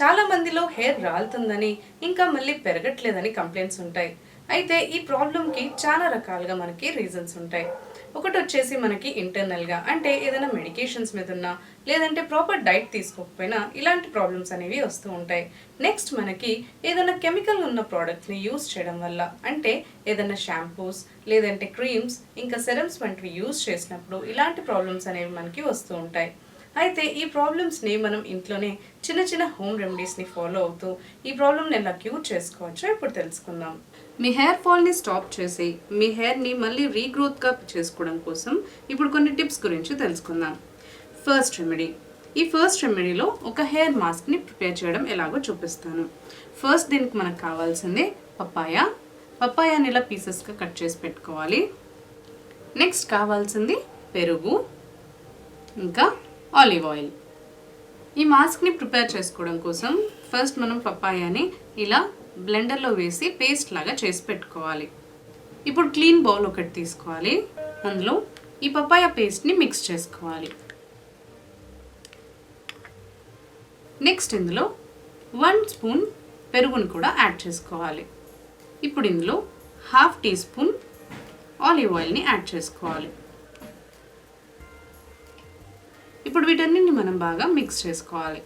చాలా మందిలో హెయిర్ రాలుతుందని ఇంకా మళ్ళీ పెరగట్లేదని కంప్లైంట్స్ ఉంటాయి. అయితే ఈ ప్రాబ్లంకి చాలా రకాలుగా మనకి రీజన్స్ ఉంటాయి. ఒకటి వచ్చేసి మనకి ఇంటర్నల్గా అంటే ఏదైనా మెడికేషన్స్ మీద ఉన్నా లేదంటే ప్రాపర్ డైట్ తీసుకోకపోయినా ఇలాంటి ప్రాబ్లమ్స్ అనేవి వస్తూ ఉంటాయి. నెక్స్ట్ మనకి ఏదైనా కెమికల్ ఉన్న ప్రోడక్ట్స్ని యూస్ చేయడం వల్ల అంటే ఏదైనా షాంపూస్ లేదంటే క్రీమ్స్ ఇంకా సెరమ్స్ వంటివి యూస్ చేసినప్పుడు ఇలాంటి ప్రాబ్లమ్స్ అనేవి మనకి వస్తూ ఉంటాయి. అయితే ఈ ప్రాబ్లమ్స్ని మనం ఇంట్లోనే చిన్న చిన్న హోమ్ రెమెడీస్ని ఫాలో అవుతూ ఈ ప్రాబ్లమ్ని ఎలా క్యూర్ చేసుకోవచ్చో ఇప్పుడు తెలుసుకుందాం. మీ హెయిర్ ఫాల్ని స్టాప్ చేసి మీ హెయిర్ని మళ్ళీ రీగ్రోత్గా చేసుకోవడం కోసం ఇప్పుడు కొన్ని టిప్స్ గురించి తెలుసుకుందాం. ఫస్ట్ రెమెడీ ఈ ఫస్ట్ రెమెడీలో ఒక హెయిర్ మాస్క్ని ప్రిపేర్ చేయడం ఎలాగో చూపిస్తాను. ఫస్ట్ దీనికి మనకు కావాల్సింది పప్పాయ. పప్పాయాని ఇలా పీసెస్గా కట్ చేసి పెట్టుకోవాలి. నెక్స్ట్ కావాల్సింది పెరుగు. ఇంకా ఆలివ్ ఆయిల్. ఈ మాస్క్ని ప్రిపేర్ చేసుకోవడం కోసం ఫస్ట్ మనం పప్పాయాని ఇలా బ్లెండర్లో వేసి పేస్ట్ లాగా చేసి పెట్టుకోవాలి. ఇప్పుడు క్లీన్ బౌల్ ఒకటి తీసుకోవాలి. అందులో ఈ పప్పాయ పేస్ట్ని మిక్స్ చేసుకోవాలి. నెక్స్ట్ ఇందులో వన్ స్పూన్ పెరుగును కూడా యాడ్ చేసుకోవాలి. ఇప్పుడు ఇందులో హాఫ్ టీ స్పూన్ ఆలివ్ ఆయిల్ని యాడ్ చేసుకోవాలి. ఇప్పుడు వీటన్నిటిని మనం బాగా మిక్స్ చేసుకోవాలి.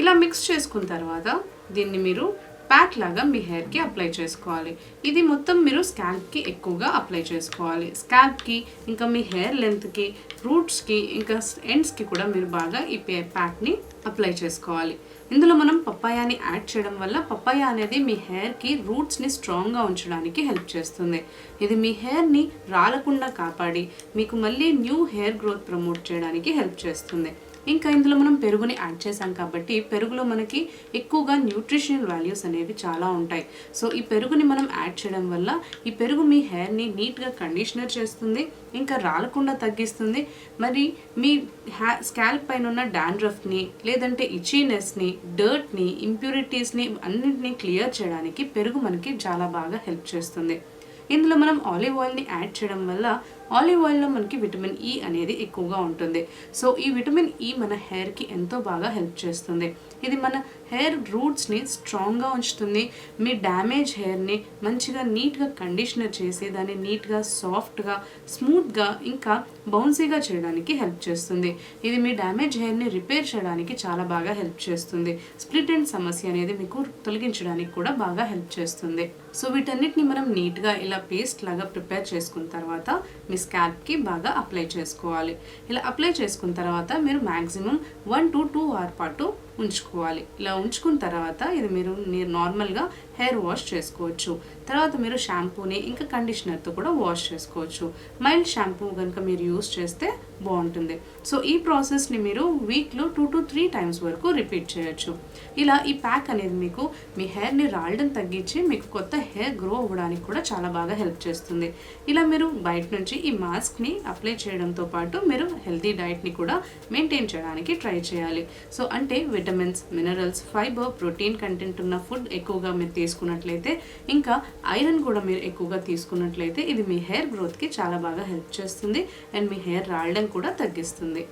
ఇలా మిక్స్ చేసుకున్న తర్వాత దీన్ని మీరు ప్యాక్ లాగా మీ హెయిర్కి అప్లై చేసుకోవాలి. ఇది మొత్తం మీరు స్కాల్ప్కి ఎక్కువగా అప్లై చేసుకోవాలి. స్కాల్ప్కి ఇంకా మీ హెయిర్ లెంత్కి రూట్స్కి ఇంకా ఎండ్స్కి కూడా మీరు బాగా ఈ ప్యాక్ని అప్లై చేసుకోవాలి. ఇందులో మనం పప్పాయాని యాడ్ చేయడం వల్ల పప్పాయ అనేది మీ హెయిర్కి రూట్స్ని స్ట్రాంగ్గా ఉంచడానికి హెల్ప్ చేస్తుంది. ఇది మీ హెయిర్ని రాలకుండా కాపాడి మీకు మళ్ళీ న్యూ హెయిర్ గ్రోత్ ప్రమోట్ చేయడానికి హెల్ప్ చేస్తుంది. ఇంకా ఇందులో మనం పెరుగుని యాడ్ చేసాం కాబట్టి పెరుగులో మనకి ఎక్కువగా న్యూట్రిషనల్ వాల్యూస్ అనేవి చాలా ఉంటాయి. సో ఈ పెరుగుని మనం యాడ్ చేయడం వల్ల ఈ పెరుగు మీ హెయిర్ని నీట్గా కండిషనర్ చేస్తుంది ఇంకా రాలకుండా తగ్గిస్తుంది. మరి మీ హ్యా స్కాల్ప్ పైన ఉన్న డాండ్రఫ్ని లేదంటే ఇచీనెస్ని డర్ట్ని ఇంప్యూరిటీస్ని అన్నింటినీ క్లియర్ చేయడానికి పెరుగు మనకి చాలా బాగా హెల్ప్ చేస్తుంది. ఇందులో మనం ఆలివ్ ఆయిల్ని యాడ్ చేయడం వల్ల ఆలివ్ ఆయిల్లో మనకి విటమిన్ ఈ అనేది ఎక్కువగా ఉంటుంది. సో ఈ విటమిన్ ఈ మన హెయిర్కి ఎంతో బాగా హెల్ప్ చేస్తుంది. ఇది మన హెయిర్ రూట్స్ని స్ట్రాంగ్గా ఉంచుతుంది. మీ డ్యామేజ్ హెయిర్ని మంచిగా నీట్గా కండిషనర్ చేసి దాన్ని నీట్గా సాఫ్ట్గా స్మూత్గా ఇంకా బౌన్సీగా చేయడానికి హెల్ప్ చేస్తుంది. ఇది మీ డ్యామేజ్ హెయిర్ని రిపేర్ చేయడానికి చాలా బాగా హెల్ప్ చేస్తుంది. స్ప్లిట్ అండ్ సమస్య అనేది మీకు తొలగించడానికి కూడా బాగా హెల్ప్ చేస్తుంది. సో వీటన్నిటిని మనం నీట్గా ఇలా పేస్ట్ లాగా ప్రిపేర్ చేసుకున్న తర్వాత మీ స్కాల్ప్కి బాగా అప్లై చేసుకోవాలి. ఇలా అప్లై చేసుకున్న తర్వాత మీరు maximum one to two hour పాటు ఉంచుకోవాలి. ఇలా ఉంచుకున్న తర్వాత ఇది మీరు మీరు నార్మల్గా హెయిర్ వాష్ చేసుకోవచ్చు. తర్వాత మీరు షాంపూని ఇంకా కండిషనర్తో కూడా వాష్ చేసుకోవచ్చు. మైల్డ్ షాంపూ కనుక మీరు యూస్ చేస్తే బాగుంటుంది. సో ఈ ప్రాసెస్ని మీరు వీక్లో టూ టు త్రీ టైమ్స్ వరకు రిపీట్ చేయొచ్చు. ఇలా ఈ ప్యాక్ అనేది మీకు మీ హెయిర్ని రాలడం తగ్గించి మీకు కొత్త హెయిర్ గ్రో అవ్వడానికి కూడా చాలా బాగా హెల్ప్ చేస్తుంది. ఇలా మీరు బయట నుంచి ఈ మాస్క్ని అప్లై చేయడంతో పాటు మీరు హెల్తీ డైట్ని కూడా మెయింటైన్ చేయడానికి ట్రై చేయాలి. సో అంటే vitamins minerals fibre protein content ఉన్న ఫుడ్ ఎక్కువగా మీరు తీసుకున్నట్లయితే ఇంకా ఐరన్ కూడా మీరు ఎక్కువగా తీసుకున్నట్లయితే ఇది మీ హెయిర్ గ్రోత్కి చాలా బాగా హెల్ప్ చేస్తుంది. అండ్ మీ హెయిర్ రాయడం కూడా తగ్గిస్తుంది.